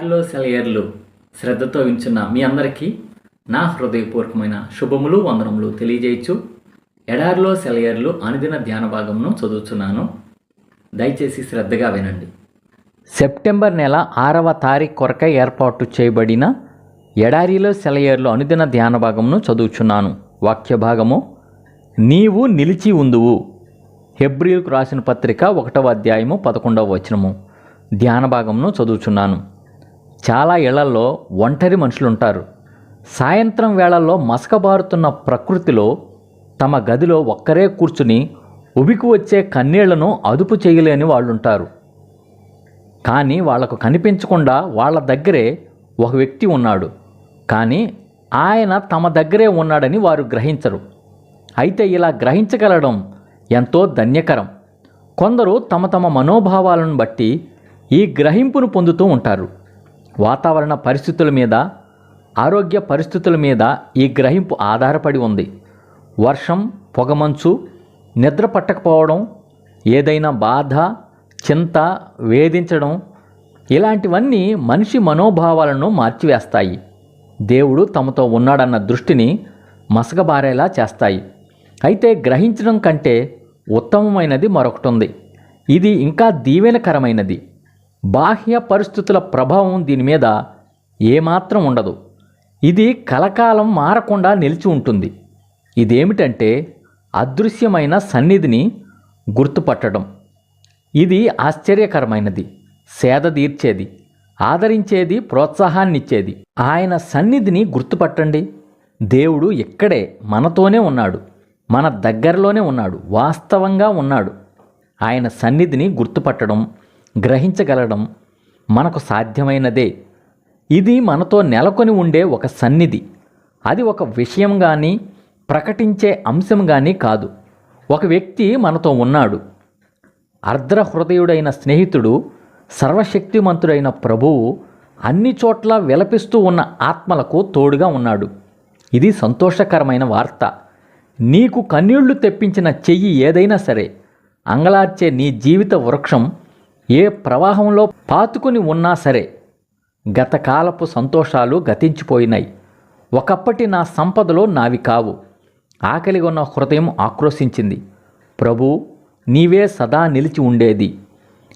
సెలయేర్లు శ్రద్ధతో వించున్న మీ అందరికీ నా హృదయపూర్వకమైన శుభములు వందనములు తెలియజేయచ్చు. ఎడారిలో సెలయర్లు అనుదిన ధ్యాన భాగమును చదువుతున్నాను దయచేసి శ్రద్ధగా వినండి. సెప్టెంబర్ నెల ఆరవ తారీఖు కొరకై ఏర్పాటు చేయబడిన ఎడారిలో సెలయేర్లు అనుదిన ధ్యాన భాగమును చదువుచున్నాను. వాక్య భాగము నీవు నిలిచి ఉందువు. హెబ్రిల్కు రాసిన పత్రిక ఒకటవ అధ్యాయము పదకొండవ వచనము. ధ్యాన భాగమును చదువుచున్నాను. చాలా ఇళ్ళలో ఒంటరి మనుషులుంటారు. సాయంత్రం వేళల్లో మసకబారుతున్న ప్రకృతిలో తమ గదిలో ఒక్కరే కూర్చుని ఉబికి వచ్చే కన్నీళ్ళను అదుపు చేయలేని వాళ్ళుంటారు. కానీ వాళ్ళకు కనిపించకుండా వాళ్ళ దగ్గరే ఒక వ్యక్తి ఉన్నాడు. కానీ ఆయన తమ దగ్గరే ఉన్నాడని వారు గ్రహించరు. అయితే ఇలా గ్రహించగలడం ఎంతో ధన్యకరం. కొందరు తమ తమ మనోభావాలను బట్టి ఈ గ్రహింపును పొందుతూ ఉంటారు. వాతావరణ పరిస్థితుల మీద ఆరోగ్య పరిస్థితుల మీద ఈ గ్రహింపు ఆధారపడి ఉంది. వర్షం పొగమంచు నిద్ర పట్టకపోవడం ఏదైనా బాధ చింత వేధించడం ఇలాంటివన్నీ మనిషి మనోభావాలను మార్చివేస్తాయి. దేవుడు తమతో ఉన్నాడన్న దృష్టిని మసకబారేలా చేస్తాయి. అయితే గ్రహించడం కంటే ఉత్తమమైనది మరొకటి ఉంది. ఇది ఇంకా దీవెనకరమైనది. బాహ్య పరిస్థితుల ప్రభావం దీని మీద ఏమాత్రం ఉండదు. ఇది కలకాలం మారకుండా నిలిచి ఉంటుంది. ఇదేమిటంటే అదృశ్యమైన సన్నిధిని గుర్తుపట్టడం. ఇది ఆశ్చర్యకరమైనది సేద తీర్చేది ఆదరించేది ప్రోత్సాహాన్నిచ్చేది. ఆయన సన్నిధిని గుర్తుపట్టండి. దేవుడు ఇక్కడే మనతోనే ఉన్నాడు. మన దగ్గరలోనే ఉన్నాడు. వాస్తవంగా ఉన్నాడు. ఆయన సన్నిధిని గుర్తుపట్టడం గ్రహించగలడం మనకు సాధ్యమైనదే. ఇది మనతో నెలకొని ఉండే ఒక సన్నిధి. అది ఒక విషయం కానీ ప్రకటించే అంశం కానీ కాదు. ఒక వ్యక్తి మనతో ఉన్నాడు. అర్ధ హృదయుడైన స్నేహితుడు సర్వశక్తిమంతుడైన ప్రభువు అన్ని చోట్ల విలపిస్తూ ఉన్న ఆత్మలకు తోడుగా ఉన్నాడు. ఇది సంతోషకరమైన వార్త. నీకు కన్నీళ్ళు తెప్పించిన చెయ్యి ఏదైనా సరే అంగలార్చే నీ జీవిత వృక్షం ఏ ప్రవాహంలో పాతుకుని ఉన్నా సరే గతకాలపు సంతోషాలు గతించిపోయినాయి. ఒకప్పటి నా సంపదలో నావి కావు. ఆకలిగా ఉన్న హృదయం ఆక్రోశించింది. ప్రభు నీవే సదా నిలిచి ఉండేది.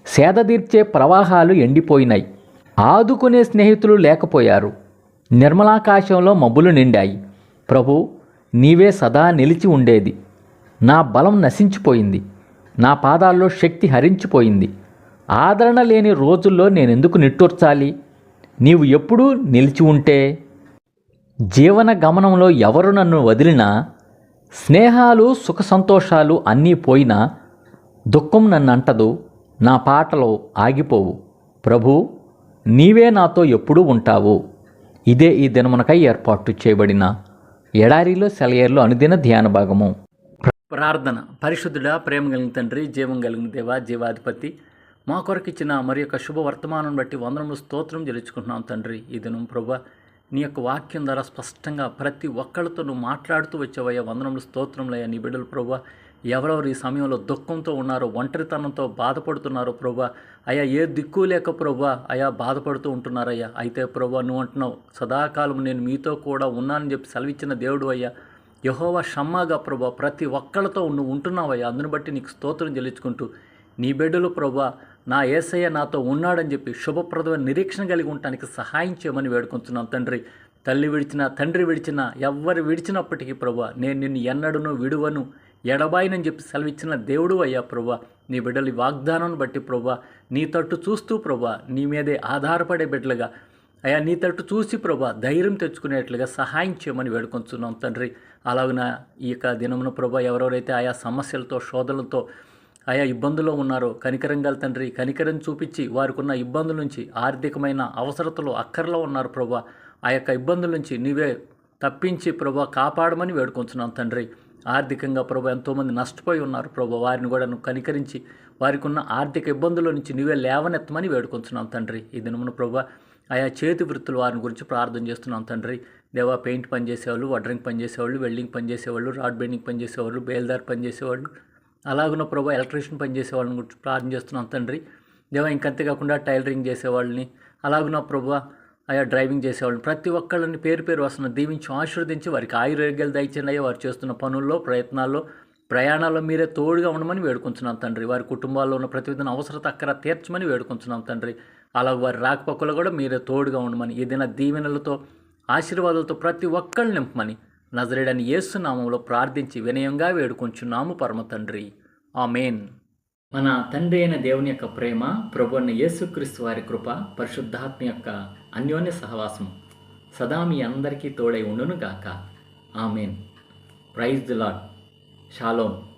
సేదదీర్చే ప్రవాహాలు ఎండిపోయినాయి. ఆదుకునే స్నేహితులు లేకపోయారు. నిర్మలాకాశంలో మబ్బులు నిండాయి. ప్రభు నీవే సదా నిలిచి ఉండేది. నా బలం నశించిపోయింది. నా పాదాల్లో శక్తి హరించిపోయింది. ఆదరణ లేని రోజుల్లో నేనెందుకు నిట్టూర్చాలి? నీవు ఎప్పుడూ నిలిచి ఉంటే జీవన గమనంలో ఎవరు నన్ను వదిలినా స్నేహాలు సుఖ సంతోషాలు అన్నీ పోయినా దుఃఖం నన్ను అంటదు నా పాటలు ఆగిపోవు. ప్రభు నీవే నాతో ఎప్పుడూ ఉంటావు. ఇదే ఈ దినమునకై ఏర్పాటు చేయబడిన ఎడారిలో సెలయేర్లో అనుదిన ధ్యాన భాగము. ప్రార్థన. పరిశుద్ధుడా ప్రేమ కలిగిన తండ్రి జీవం కలిగిన దేవా జీవాధిపతి మా కొరకు ఇచ్చిన మరి యొక్క శుభ వర్తమానం బట్టి వందనములు స్తోత్రం చెల్లించుకుంటున్నాం తండ్రి. ఈ దినం ప్రభా నీ యొక్క వాక్యం ద్వారా స్పష్టంగా ప్రతి ఒక్కళ్ళతో నువ్వు మాట్లాడుతూ వచ్చావయ్యా. వందనములు స్తోత్రంలయ్యా నీ బిడ్డలు ప్రభా ఎవరెవరు ఈ సమయంలో దుఃఖంతో ఉన్నారో ఒంటరితనంతో బాధపడుతున్నారో ప్రభా అయ్యా ఏ దిక్కు లేక ప్రభా అయా బాధపడుతూ ఉంటున్నారయ్యా. అయితే ప్రభా నువ్వు అంటున్నావు సదాకాలం నేను మీతో కూడా ఉన్నానని చెప్పి సెలవిచ్చిన దేవుడు అయ్యా. యహోవా షమ్మాగా ప్రభా ప్రతి ఒక్కళ్ళతో నువ్వు ఉంటున్నావయ్యా. అందుని బట్టి నీకు స్తోత్రం చెల్లించుకుంటూ నీ బిడ్డలు ప్రభా నా ఏసయ్య నాతో ఉన్నాడని చెప్పి శుభప్రదమైన నిరీక్షణ కలిగి ఉండటానికి సహాయం చేయమని వేడుకుంటున్నాను తండ్రి. తల్లి విడిచినా తండ్రి విడిచినా ఎవ్వరు విడిచినప్పటికీ ప్రభా నేను నిన్ను ఎన్నడను విడువను ఎడబాయినని చెప్పి సెలవిచ్చిన దేవుడు అయ్యా ప్రభా. నీ బిడ్డలు వాగ్దానాన్ని బట్టి ప్రభా నీ తట్టు చూస్తూ ప్రభా నీ మీదే ఆధారపడే బిడ్డలుగా అయ్యా నీ తట్టు చూసి ప్రభా ధైర్యం తెచ్చుకునేట్లుగా సహాయం చేయమని వేడుకొంచున్నాం తండ్రి. అలాగిన ఈ యొక్క దినమున ప్రభా ఎవరెవరైతే ఆయా సమస్యలతో శోధనలతో ఆయా ఇబ్బందుల్లో ఉన్నారో కనికరం గల తండ్రి కనికరం చూపించి వారికి ఉన్న ఇబ్బందుల నుంచి ఆర్థికమైన అవసరతలు అక్కర్లో ఉన్నారు ప్రభా. ఆ యొక్క ఇబ్బందుల నుంచి నీవే తప్పించి ప్రభా కాపాడమని వేడుకొంచున్నాం తండ్రి. ఆర్థికంగా ప్రభు ఎంతోమంది నష్టపోయి ఉన్నారు ప్రభు. వారిని కూడా నువ్వు కనికరించి వారికి ఉన్న ఆర్థిక ఇబ్బందుల నుంచి నువ్వే లేవనెత్తమని వేడుకొంచున్నాం తండ్రి. ఈ దినమున ప్రభు ఆయా చేతి వృత్తులు వారిని గురించి ప్రార్థన చేస్తున్నాం తండ్రి. దేవా పెయింట్ పనిచేసేవాళ్ళు వడ్రింగ్ పనిచేసేవాళ్ళు వెల్డింగ్ పనిచేసేవాళ్ళు రాడ్ బెండింగ్ పనిచేసేవాళ్ళు బేల్దార్ పనిచేసేవాళ్ళు అలాగున్న ప్రభు ఎలక్ట్రీషియన్ పని చేసేవాళ్ళని గురించి ప్రార్థన చేస్తున్నాం తండ్రి. దేవా ఇంకంతే కాకుండా టైలరింగ్ చేసేవాళ్ళని అలాగున్న ప్రభు ఆయా డ్రైవింగ్ చేసేవాళ్ళని ప్రతి ఒక్కళ్ళని పేరు పేరు వస్తున్న దీవించి ఆశీర్వదించి వారికి ఆయురోగ్యాలు దయచేయండి. అయ్యా వారు చేస్తున్న పనుల్లో ప్రయత్నాల్లో ప్రయాణాల్లో మీరే తోడుగా ఉండమని వేడుకుంటున్నాం తండ్రి. వారి కుటుంబాల్లో ఉన్న ప్రతి విధంగా అవసరత అక్కర తీర్చమని వేడుకుంటున్నాం తండ్రి. అలాగ వారి రాకపోకలు కూడా మీరే తోడుగా ఉండమని ఏదైనా దీవెనలతో ఆశీర్వాదాలతో ప్రతి ఒక్కళ్ళు నింపమని నజరేడని యేసునామంలో ప్రార్థించి వినయంగా వేడుకొంచున్నాము పరమ తండ్రి. ఆమెన్. మన తండ్రి అయిన దేవుని యొక్క ప్రేమ ప్రభు అయిన యేసుక్రీస్తు వారి కృప పరిశుద్ధాత్మ యొక్క అన్యోన్య సహవాసం సదా మీ అందరికీ తోడై ఉండును గాక amen. Praise the lord shalom